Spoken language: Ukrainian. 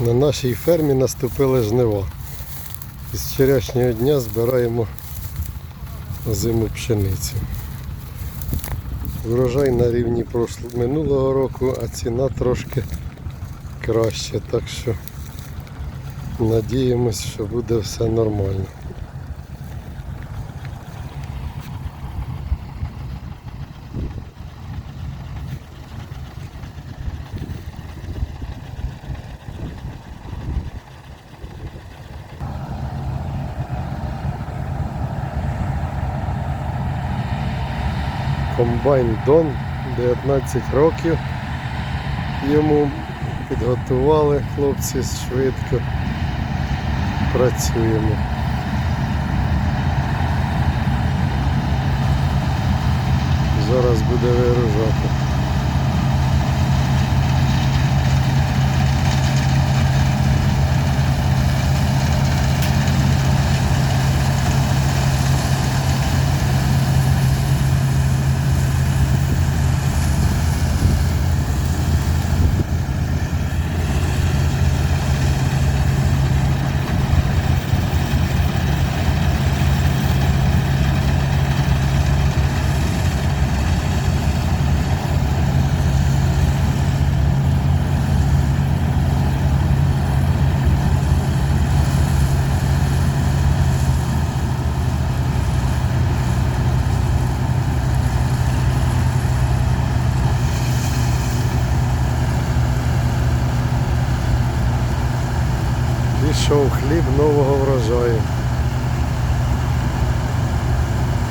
На нашій фермі наступили жнива. З вчорашнього дня збираємо зиму пшеницю. Врожай на рівні минулого року, а ціна трошки краще. Так що надіємось, що буде все нормально. Комбайн Дон 19 років. Йому підготували хлопці швидко. Працюємо. Зараз буде вигружати. Пішов хліб нового врожаю.